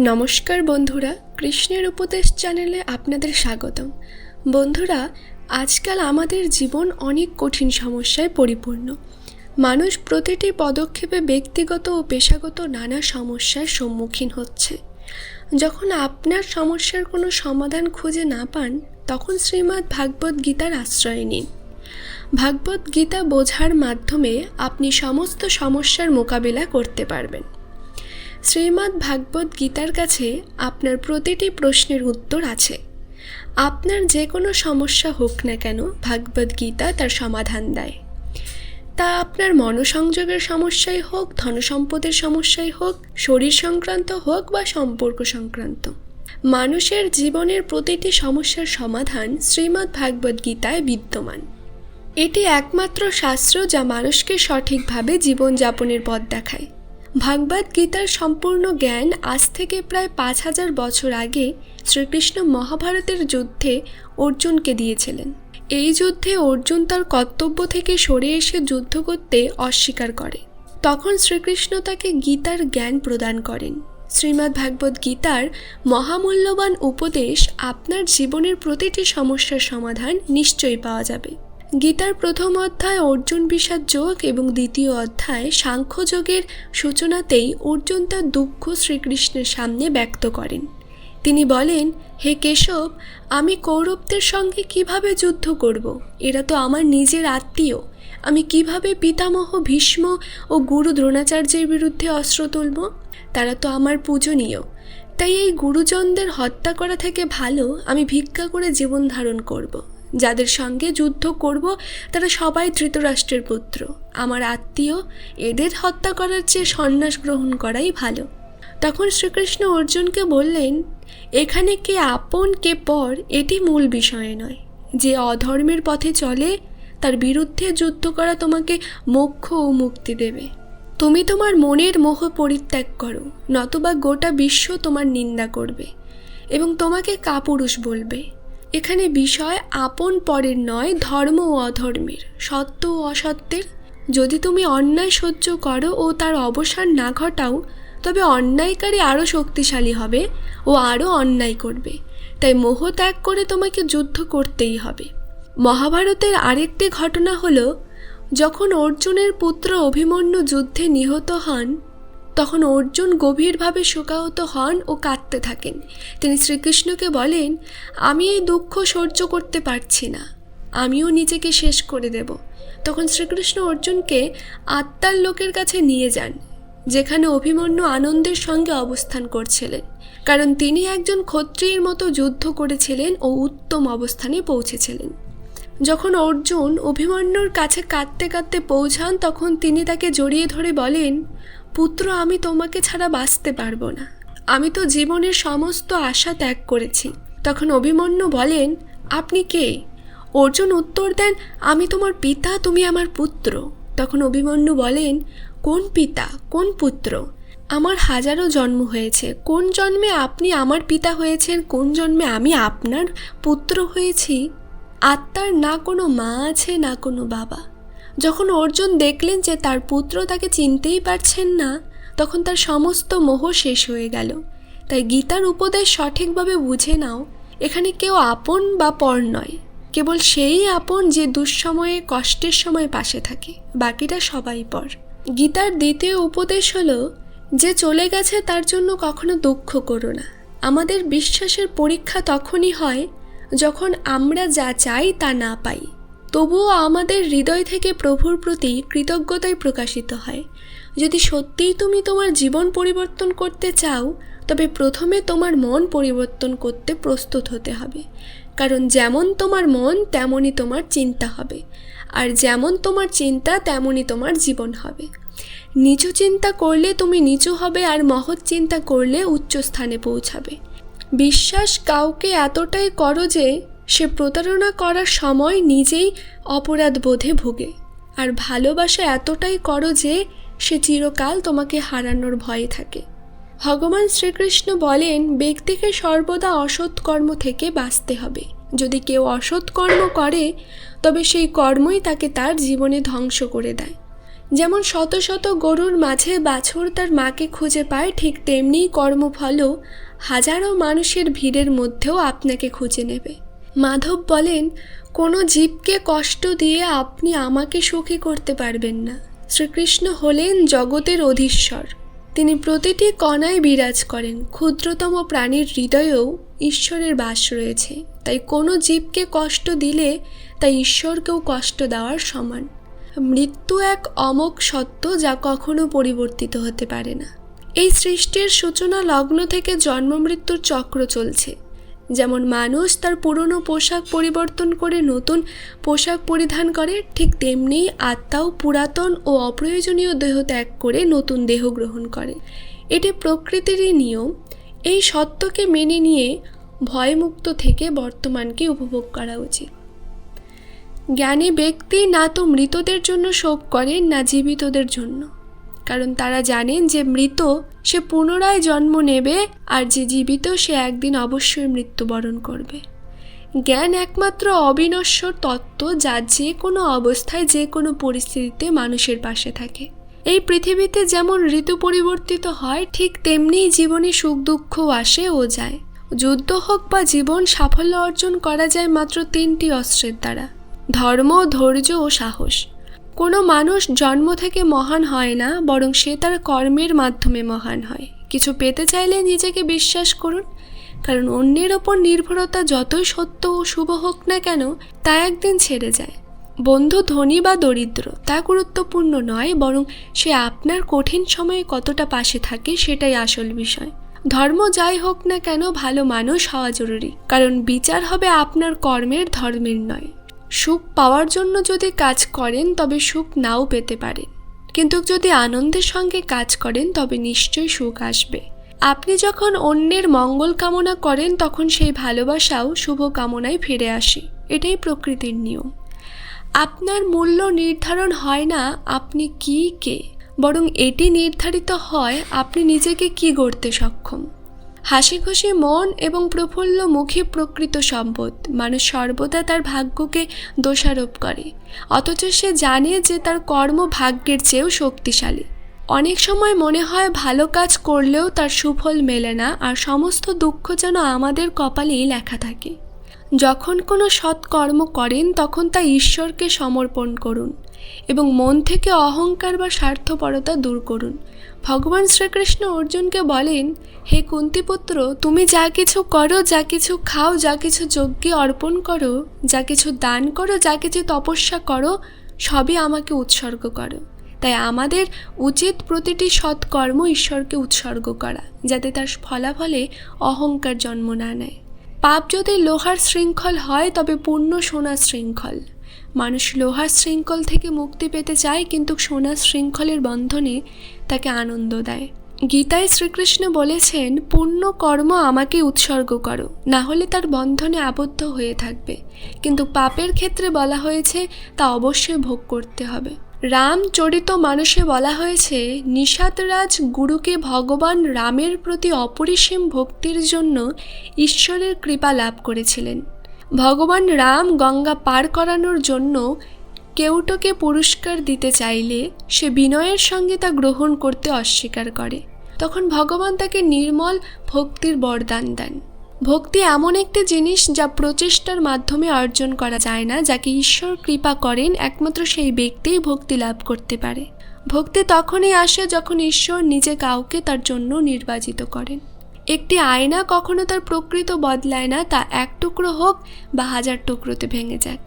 নমস্কার বন্ধুরা, কৃষ্ণের উপদেশ চ্যানেলে আপনাদের স্বাগতম। বন্ধুরা, আজকাল আমাদের জীবন অনেক কঠিন সমস্যায় পরিপূর্ণ। মানুষ প্রতিটি পদক্ষেপে ব্যক্তিগত ও পেশাগত নানা সমস্যার সম্মুখীন হচ্ছে। যখন আপনার সমস্যার কোনো সমাধান খুঁজে না পান, তখন শ্রীমদ্ ভাগবত গীতার আশ্রয় নিন। ভাগবত গীতা বোঝার মাধ্যমে আপনি সমস্ত সমস্যার মোকাবিলা করতে পারবেন। শ্রীমদ্ ভাগবত গীতার কাছে আপনার প্রতিটি প্রশ্নের উত্তর আছে। আপনার যে কোনো সমস্যা হোক না কেন, ভাগবত গীতা তার সমাধান দেয়। তা আপনার মনসংযোগের সমস্যাই হোক, ধনসম্পদের সমস্যাই হোক, শরীর সংক্রান্ত হোক বা সম্পর্ক সংক্রান্ত। মানুষের জীবনের প্রতিটি সমস্যার সমাধান শ্রীমদ্ ভাগবত গীতায় বিদ্যমান। এটি একমাত্র শাস্ত্র যা মানুষকে সঠিকভাবে জীবনযাপনের পথ দেখায়। ভাগবত গীতার সম্পূর্ণ জ্ঞান আজ থেকে প্রায় পাঁচ হাজার বছর আগে শ্রীকৃষ্ণ মহাভারতের যুদ্ধে অর্জুনকে দিয়েছিলেন। এই যুদ্ধে অর্জুন তার কর্তব্য থেকে সরে এসে যুদ্ধ করতে অস্বীকার করে। তখন শ্রীকৃষ্ণ তাকে গীতার জ্ঞান প্রদান করেন। শ্রীমদ্ ভাগবত গীতার মহামূল্যবান উপদেশ আপনার জীবনের প্রতিটি সমস্যার সমাধান নিশ্চয়ই পাওয়া যাবে। গীতার প্রথম অধ্যায় অর্জুন বিষাদ যোগ এবং দ্বিতীয় অধ্যায় সাংখ্যযোগের সূচনাতেই অর্জুন তার দুঃখ শ্রীকৃষ্ণের সামনে ব্যক্ত করেন। তিনি বলেন, হে কেশব, আমি কৌরবদের সঙ্গে কীভাবে যুদ্ধ করব? এরা তো আমার নিজের আত্মীয়। আমি কীভাবে পিতামহ ভীষ্ম ও গুরু দ্রোণাচার্যের বিরুদ্ধে অস্ত্র তুলব? তারা তো আমার পূজনীয়। তাই এই গুরুজনদের হত্যা করা থেকে ভালো, আমি ভিক্ষা করে জীবন ধারণ করব। যাদের সঙ্গে যুদ্ধ করব, তারা সবাই ধৃতরাষ্ট্রের পুত্র। আমার আত্মীয় এদের হত্যা করার চেয়ে সন্ন্যাস গ্রহণ করাই ভালো। তখন শ্রীকৃষ্ণ অর্জুনকে বললেন, এখানে কে আপন, কে পর, এটি মূল বিষয় নয়। যে অধর্মের পথে চলে, তার বিরুদ্ধে যুদ্ধ করা তোমাকে মোক্ষ ও মুক্তি দেবে। তুমি তোমার মনের মোহ পরিত্যাগ করো, নতবা গোটা বিশ্ব তোমার নিন্দা করবে এবং তোমাকে কাপুরুষ বলবে। এখানে বিষয় আপন পরের নয়, ধর্ম ও অধর্মের, সত্য ও অসত্যের। যদি তুমি অন্যায় সহ্য করো ও তার অবসান না ঘটাও, তবে অন্যায়কারী আরও শক্তিশালী হবে ও আরও অন্যায় করবে। তাই মোহ ত্যাগ করে তোমাকে যুদ্ধ করতেই হবে। মহাভারতের আরেকটি ঘটনা হলো, যখন অর্জুনের পুত্র অভিমন্যু যুদ্ধে নিহত হন তখন অর্জুন গভীরভাবে শোকাহত হন ও কাঁদতে থাকেন। তিনি শ্রীকৃষ্ণকে বলেন, আমি এই দুঃখ সহ্য করতে পারছি না। আমিও নিজেকে শেষ করে দেব। তখন শ্রীকৃষ্ণ অর্জুনকে আত্মার লোকের কাছে নিয়ে যান, যেখানে অভিমন্যু আনন্দের সঙ্গে অবস্থান করছিলেন। কারণ তিনি একজন ক্ষত্রিয়ের মতো যুদ্ধ করেছিলেন ও উত্তম অবস্থানে পৌঁছেছিলেন। যখন অর্জুন অভিমন্যুর কাছে কাঁদতে কাঁদতে পৌঁছান, তখন তিনি তাকে জড়িয়ে ধরে বলেন পুত্র, আমি তোমাকে ছাড়া বাঁচতে পারব না। আমি তো জীবনের সমস্ত আশা ত্যাগ করেছি। তখন অভিমন্যু বলেন, আপনি কে? অর্জুন উত্তর দেন, আমি তোমার পিতা, তুমি আমার পুত্র। তখন অভিমন্যু বলেন, কোন পিতা, কোন পুত্র? আমার হাজারো জন্ম হয়েছে। কোন জন্মে আপনি আমার পিতা হয়েছেন? কোন জন্মে আমি আপনার পুত্র হয়েছি? আত্মার না কোনো মা আছে, না কোনো বাবা। যখন অর্জুন দেখলেন যে তার পুত্র তাকে চিনতেই পারছেন না, তখন তার সমস্ত মোহ শেষ হয়ে গেল। তাই গীতার উপদেশ সঠিকভাবে বুঝে নাও, এখানে কেউ আপন বা পর নয়, কেবল সেই আপন যে দুঃসময়ে, কষ্টের সময় পাশে থাকে, বাকিটা সবাই পর। গীতার দ্বিতীয় উপদেশ হলো, যে চলে গেছে তার জন্য কখনো দুঃখ করো না। আমাদের বিশ্বাসের পরীক্ষা তখনই হয়, যখন আমরা যা চাই তা না পাই। তবুও আমাদের হৃদয় থেকে প্রভুর প্রতি কৃতজ্ঞতাই প্রকাশিত হয়। যদি সত্যিই তুমি তোমার জীবন পরিবর্তন করতে চাও, তবে প্রথমে তোমার মন পরিবর্তন করতে প্রস্তুত হতে হবে। কারণ যেমন তোমার মন, তেমনই তোমার চিন্তা হবে। আর যেমন তোমার চিন্তা, তেমনই তোমার জীবন হবে। নিচু চিন্তা করলে তুমি নিচু হবে আর মহৎ চিন্তা করলে উচ্চ স্থানে পৌঁছাবে। বিশ্বাস কাউকে এতটাই করো যে সে প্রতারণা করার সময় নিজেই অপরাধ বোধে ভোগে। আর ভালোবাসা এতটাই করো যে সে চিরকাল তোমাকে হারানোর ভয়ে থাকে। ভগবান শ্রীকৃষ্ণ বলেন, ব্যক্তিকে সর্বদা অসৎ কর্ম থেকে বাঁচতে হবে। যদি কেউ অসৎ কর্ম করে, তবে সেই কর্মই তাকে তার জীবনে ধ্বংস করে দেয়। যেমন শত শত গরুর মাঝে বাছুর তার মাকে খুঁজে পায়, ঠিক তেমনি কর্মফলও হাজারো মানুষের ভিড়ের মধ্যেও আপনাকে খুঁজে নেবে। মাধব বলেন, কোনো জীবকে কষ্ট দিয়ে আপনি আমাকে সুখী করতে পারবেন না। শ্রীকৃষ্ণ হলেন জগতের অধীশ্বর। তিনি প্রতিটি কণায় বিরাজ করেন। ক্ষুদ্রতম প্রাণীর হৃদয়েও ঈশ্বরের বাস রয়েছে। তাই কোনো জীবকে কষ্ট দিলে তা ঈশ্বরকেও কষ্ট দেওয়ার সমান। মৃত্যু এক অমোক সত্য যা কখনো পরিবর্তিত হতে পারে না। এই সৃষ্টির সূচনা লগ্ন থেকে জন্ম মৃত্যুর চক্র চলছে। যেমন মানুষ তার পুরনো পোশাক পরিবর্তন করে নতুন পোশাক পরিধান করে, ঠিক তেমনি আত্মাও পুরাতন ও অপ্রয়োজনীয় দেহ ত্যাগ করে নতুন দেহ গ্রহণ করে। এটি প্রকৃতিরই নিয়ম। এই সত্যকে মেনে নিয়ে ভয়মুক্ত থেকে বর্তমানকে উপভোগ করা উচিত। জ্ঞানী ব্যক্তি না তো মৃতদের জন্য শোক করেন না জীবিতদের জন্য। কারণ তারা জানেন যে মৃত, সে পুনরায় জন্ম নেবে আর যে জীবিত, সে একদিন অবশ্যই মৃত্যুবরণ করবে। জ্ঞান একমাত্র অবিনশ্বর তত্ত্ব যা যে কোনো অবস্থায়, যে কোনো পরিস্থিতিতে মানুষের পাশে থাকে। এই পৃথিবীতে যেমন ঋতু পরিবর্তিত হয়, ঠিক তেমনি জীবনে সুখ দুঃখ আসে ও যায়। যুদ্ধ হোক বা জীবন, সাফল্য অর্জন করা যায় মাত্র তিনটি অস্ত্রের দ্বারা। ধর্ম, ধৈর্য ও সাহস। কোনো মানুষ জন্ম থেকে মহান হয় না, বরং সে তার কর্মের মাধ্যমে মহান হয়। কিছু পেতে চাইলে নিজেকে বিশ্বাস করুন, কারণ অন্যের ওপর নির্ভরতা যতই সত্য ও শুভ হোক না কেন, তা একদিন ছেড়ে যায়। বন্ধু ধনী বা দরিদ্র, তা গুরুত্বপূর্ণ নয়, বরং সে আপনার কঠিন সময়ে কতটা পাশে থাকে সেটাই আসল বিষয়। ধর্ম যাই হোক না কেন, ভালো মানুষ হওয়া জরুরি, কারণ বিচার হবে আপনার কর্মের, ধর্মের নয়। সুখ পাওয়ার জন্য যদি কাজ করেন, তবে সুখ নাও পেতে পারেন কিন্তু যদি আনন্দের সঙ্গে কাজ করেন, তবে নিশ্চয়ই সুখ আসবে। আপনি যখন অন্যের মঙ্গল কামনা করেন, তখন সেই ভালোবাসাও শুভ কামনায় ফিরে আসে। এটাই প্রকৃতির নিয়ম। আপনার মূল্য নির্ধারণ হয় না, আপনি কি কে, বরং এটি নির্ধারিত হয় আপনি নিজেকে কি গড়তে সক্ষম। হাসি খুশি মন এবং প্রফুল্ল মুখে প্রকৃত সম্পদ। মানুষ সর্বদা তার ভাগ্যকে দোষারোপ করে। অথচ সে জানে যে তার কর্ম ভাগ্যের চেয়েও শক্তিশালী। অনেক সময় মনে হয় ভালো কাজ করলেও তার সুফল মেলে না আর সমস্ত দুঃখ যেন আমাদের কপালেই লেখা থাকে। যখন কোনো সৎকর্ম করেন, তখন তা ঈশ্বরকে সমর্পণ করুন এবং মন থেকে অহংকার বা স্বার্থপরতা দূর করুন। ভগবান শ্রীকৃষ্ণ অর্জুনকে বলেন, হে কুন্তিপুত্র, তুমি যা কিছু করো, যা কিছু খাও, যা কিছু যজ্ঞে অর্পণ করো, যা কিছু দান করো, যা কিছু তপস্যা করো, সবই আমাকে উৎসর্গ করো। তাই আমাদের উচিত প্রতিটি সৎকর্ম ঈশ্বরকে উৎসর্গ করা, যাতে তার ফলাফলে অহংকার জন্ম না নেয়। পাপ যদি লোহার শৃঙ্খল হয়, তবে পূর্ণ সোনার শৃঙ্খল। মানুষ লোহার শৃঙ্খল থেকে মুক্তি পেতে চায়, কিন্তু সোনার শৃঙ্খলের বন্ধনে তাকে আনন্দ দেয়। গীতায় শ্রীকৃষ্ণ বলেছেন, পূর্ণ কর্ম আমাকে উৎসর্গ করো, না হলে তার বন্ধনে আবদ্ধ হয়ে থাকবে। কিন্তু পাপের ক্ষেত্রে বলা হয়েছে, তা অবশ্যই ভোগ করতে হবে। রাম চরিত মানুষে বলা হয়েছে, নিষাদরাজ গুরুকে ভগবান রামের প্রতি অপরিসীম ভক্তির জন্য ঈশ্বরের কৃপা লাভ করেছিলেন। ভগবান রাম গঙ্গা পার করানোর জন্য কেউটোকে পুরস্কার দিতে চাইলে সে বিনয়ের সঙ্গে তা গ্রহণ করতে অস্বীকার করে। তখন ভগবান তাকে নির্মল ভক্তির বরদান দেন। ভক্তি এমন একটি জিনিস যা প্রচেষ্টার মাধ্যমে অর্জন করা যায় না, যাকে ঈশ্বর কৃপা করেন একমাত্র সেই ব্যক্তিই ভক্তি লাভ করতে পারে। ভক্তি তখনই আসে যখন ঈশ্বর নিজে কাউকে তার জন্য নির্বাচিত করেন। একটি আয়না কখনো তার প্রকৃত বদলায় না, তা এক টুকরো হোক বা হাজার টুকরোতে ভেঙে যাক।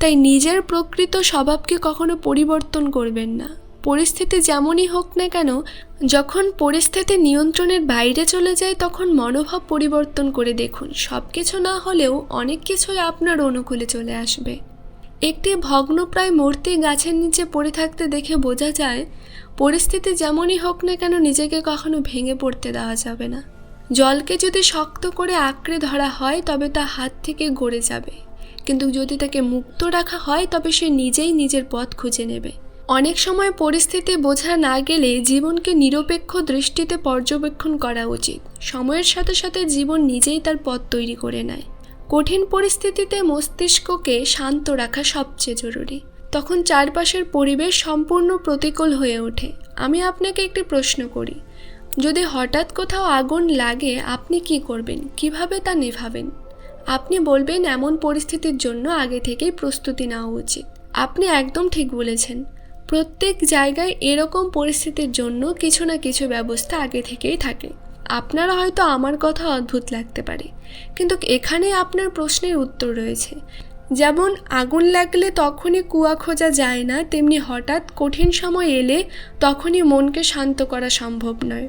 তাই নিজের প্রকৃত স্বভাবকে কখনো পরিবর্তন করবেন না। পরিস্থিতি যেমনই হোক না কেন, যখন পরিস্থিতি নিয়ন্ত্রণের বাইরে চলে যায়, তখন মনোভাব পরিবর্তন করে দেখুন। সব কিছু না হলেও অনেক কিছুই আপনার অনুকূলে চলে আসবে। একটি ভগ্নপ্রায় মূর্তি গাছের নিচে পড়ে থাকতে দেখে বোঝা যায়, পরিস্থিতি যেমনই হোক না কেন, নিজেকে কখনো ভেঙে পড়তে দেওয়া যাবে না। জলকে যদি শক্ত করে আঁকড়ে ধরা হয়, তবে তা হাত থেকে গড়ে যাবে। কিন্তু যদি তাকে মুক্ত রাখা হয়, তবে সে নিজেই নিজের পথ খুঁজে নেবে। অনেক সময় পরিস্থিতি বোঝা না গেলে জীবনকে নিরপেক্ষ দৃষ্টিতে পর্যবেক্ষণ করা উচিত। সময়ের সাথে সাথে জীবন নিজেই তার পথ তৈরি করে নেয়। কঠিন পরিস্থিতিতে মস্তিষ্ককে শান্ত রাখা সবচেয়ে জরুরি। তখন চারপাশের পরিবেশ সম্পূর্ণ প্রতিকূল হয়ে ওঠে। আমি আপনাকে একটি প্রশ্ন করি। যদি হঠাৎ কোথাও আগুন লাগে, আপনি কি করবেন? কীভাবে তা নেভাবেন? আপনি বলবেন, এমন পরিস্থিতির জন্য আগে থেকেই প্রস্তুতি নেওয়া উচিত। আপনি একদম ঠিক বলেছেন। প্রত্যেক জায়গায় এরকম পরিস্থিতির জন্য কিছু না কিছু ব্যবস্থা আগে থেকেই থাকে। আপনারা হয়তো আমার কথা অদ্ভুত লাগতে পারে, কিন্তু এখানে আপনার প্রশ্নের উত্তর রয়েছে। যেমন, আগুন লাগলে তখনই কুয়া খোঁজা যায় না, তেমনি হঠাৎ কঠিন সময় এলে তখনই মনকে শান্ত করা সম্ভব নয়।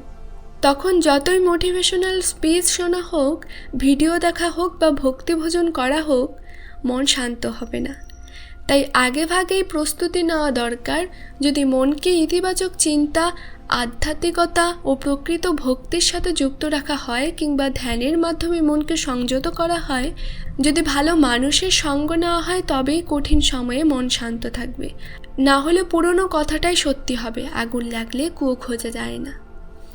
তখন যতই মোটিভেশনাল স্পিচ শোনা হোক ভিডিও দেখা হোক বা ভক্তিভোজন করা হোক, মন শান্ত হবে না। তাই আগে ভাগেই প্রস্তুতি নেওয়া দরকার যদি মনকে ইতিবাচক চিন্তা, আধ্যাত্মিকতা ও প্রকৃত ভক্তির সাথে যুক্ত রাখা হয় কিংবা ধ্যানের মাধ্যমে মনকে সংযত করা হয়, যদি ভালো মানুষের সঙ্গ নেওয়া হয় তবেই কঠিন সময়ে মন শান্ত থাকবে। না হলে পুরনো কথাটাই সত্যি হবে, আগুন লাগলে কুয়ো খোঁজা যায় না।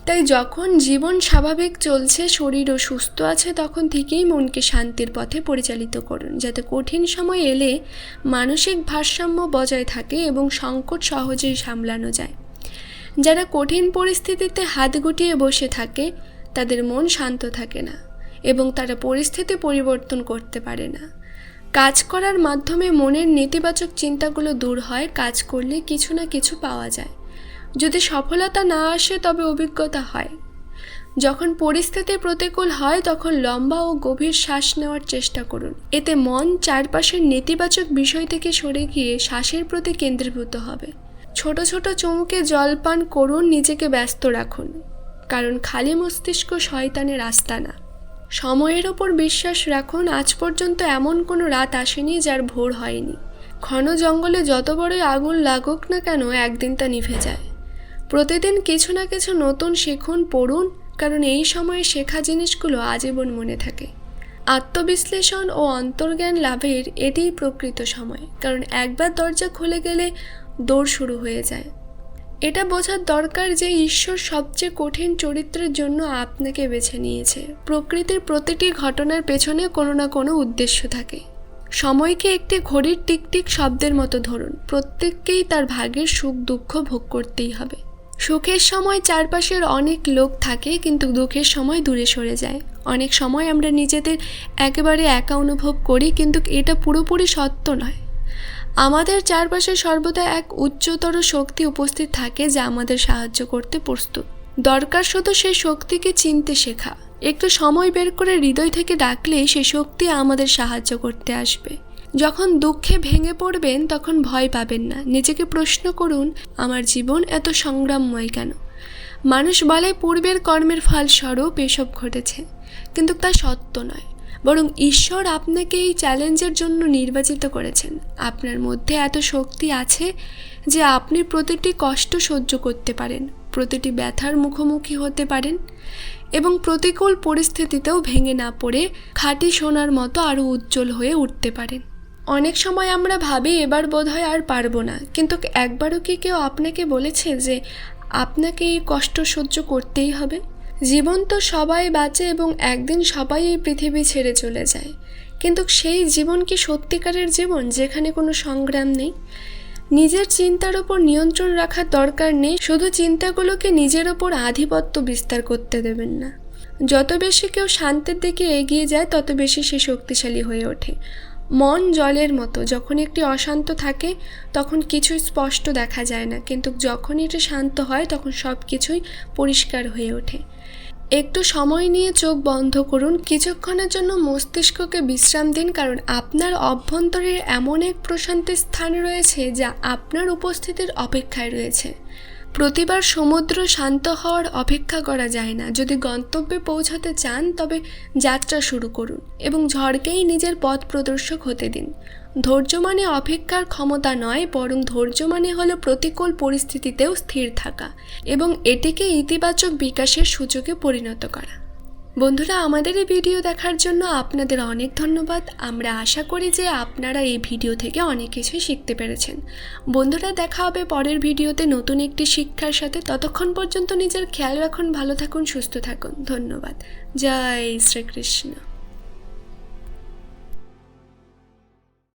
তাই যখন জীবন স্বাভাবিক চলছে শরীরও সুস্থ আছে, তখন থেকেই মনকে শান্তির পথে পরিচালিত করুন। যাতে কঠিন সময় এলে মানসিক ভারসাম্য বজায় থাকে এবং সংকট সহজেই সামলানো যায়। যারা কঠিন পরিস্থিতিতে হাত গুটিয়ে বসে থাকে, তাদের মন শান্ত থাকে না এবং তারা পরিস্থিতি পরিবর্তন করতে পারে না। কাজ করার মাধ্যমে মনের নেতিবাচক চিন্তাগুলো দূর হয়, কাজ করলে কিছু না কিছু পাওয়া যায়। যদি সফলতা না আসে তবে অভিজ্ঞতা হয়। যখন পরিস্থিতি প্রতিকূল হয়, তখন লম্বা ও গভীর শ্বাস নেওয়ার চেষ্টা করুন। এতে মন চারপাশের নেতিবাচক বিষয় থেকে সরে গিয়ে শ্বাসের প্রতি কেন্দ্রীভূত হবে। ছোট ছোট চুমুকে জল পান করুন, নিজেকে ব্যস্ত রাখুন। কারণ খালি মস্তিষ্ক শয়তানের রাস্তা না সময়ের ওপর বিশ্বাস রাখুন, আজ পর্যন্ত এমন কোনো রাত আসেনি যার ভোর হয়নি। ঘন জঙ্গলে যত বড়ই আগুন লাগুক না কেন, একদিন তা নিভে যায়। প্রতিদিন কিছু না কিছু নতুন শিখুন, পড়ুন, কারণ এই সময়ে শেখা জিনিসগুলো আজীবন মনে থাকে। আত্মবিশ্লেষণ ও অন্তর্জ্ঞান লাভের এটিই প্রকৃত সময়, কারণ একবার দরজা খুলে গেলে দৌড় শুরু হয়ে যায়। এটা বোঝার দরকার যে ঈশ্বর সবচেয়ে কঠিন চরিত্রের জন্য আপনাকে বেছে নিয়েছে। প্রকৃতির প্রতিটি ঘটনার পেছনে কোনো না কোনো উদ্দেশ্য থাকে। সময়কে একটি ঘড়ির টিকটিক শব্দের মতো ধরুন, প্রত্যেককেই তার ভাগের সুখ দুঃখ ভোগ করতেই হবে। সুখের সময় চারপাশের অনেক লোক থাকে, কিন্তু দুঃখের সময় দূরে সরে যায়। অনেক সময় আমরা নিজেদের একেবারে একা অনুভব করি, কিন্তু এটা পুরোপুরি সত্য নয়। আমাদের চারপাশে সর্বদা এক উচ্চতর শক্তি উপস্থিত থাকে, যা আমাদের সাহায্য করতে প্রস্তুত। দরকার শুধু সেই শক্তিকে চিনতে শেখা। একটু সময় বের করে হৃদয় থেকে ডাকলেই সে শক্তি আমাদের সাহায্য করতে আসবে। যখন দুঃখে ভেঙে পড়বেন, তখন ভয় পাবেন না। নিজেকে প্রশ্ন করুন, আমার জীবন এত সংগ্রামময় কেন? মানুষ বলে, পূর্বের কর্মের ফলস্বরূপ এসব ঘটেছে। কিন্তু তা সত্য নয়। বরং ঈশ্বর আপনাকে এই চ্যালেঞ্জের জন্য নির্বাচিত করেছেন। আপনার মধ্যে এত শক্তি আছে যে আপনি প্রতিটি কষ্ট সহ্য করতে পারেন, প্রতিটি ব্যথার মুখোমুখি হতে পারেন এবং প্রতিকূল পরিস্থিতিতেও ভেঙে না পড়ে, খাঁটি সোনার মতো আরও উজ্জ্বল হয়ে উঠতে পারেন। অনেক সময় আমরা ভাবি, এবার বোধহয় আর পারব না। কিন্তু একবারও কি কেউ আপনাকে বলেছে যে, আপনাকে এই কষ্ট সহ্য করতেই হবে? জীবন তো সবাই বাঁচে এবং একদিন সবাই এই পৃথিবী ছেড়ে চলে যায়। কিন্তু সেই জীবন কি সত্যিকারের জীবন, যেখানে কোনো সংগ্রাম নেই? নিজের চিন্তার ওপর নিয়ন্ত্রণ রাখার দরকার নেই, শুধু চিন্তাগুলোকে নিজের ওপর আধিপত্য বিস্তার করতে দেবেন না। যত বেশি কেউ শান্তির দিকে এগিয়ে যায়, তত বেশি সে শক্তিশালী হয়ে ওঠে। মন জলের মতো, যখন একটি অশান্ত থাকে, তখন কিছুই স্পষ্ট দেখা যায় না, কিন্তু যখন এটা শান্ত হয়, তখন সব কিছুই পরিষ্কার হয়ে ওঠে। একটু সময় নিয়ে চোখ বন্ধ করুন, কিছুক্ষণের জন্য মস্তিষ্ককে বিশ্রাম দিন, কারণ আপনার অভ্যন্তরের এমন এক প্রশান্তির স্থান রয়েছে, যা আপনার উপস্থিতির অপেক্ষায় রয়েছে। প্রতিবার সমুদ্র শান্ত হওয়ার অপেক্ষা করা যায় না। যদি গন্তব্যে পৌঁছাতে চান, তবে যাত্রা শুরু করুন এবং ঝড়কেই নিজের পথ প্রদর্শক হতে দিন। ধৈর্য মানে অপেক্ষার ক্ষমতা নয়, বরং ধৈর্য মানে হলো প্রতিকূল পরিস্থিতিতেও স্থির থাকা এবং এটিকে ইতিবাচক বিকাশের সুযোগে পরিণত করা। বন্ধুরা, আমাদের এই ভিডিও দেখার জন্য আপনাদের অনেক ধন্যবাদ। আমরা আশা করি যে আপনারা এই ভিডিও থেকে অনেক কিছুই শিখতে পেরেছেন। বন্ধুরা, দেখা হবে পরের ভিডিওতে নতুন একটি শিক্ষার সাথে। ততক্ষণ পর্যন্ত নিজের খেয়াল রাখুন, ভালো থাকুন, সুস্থ থাকুন। ধন্যবাদ। জয় শ্রীকৃষ্ণ।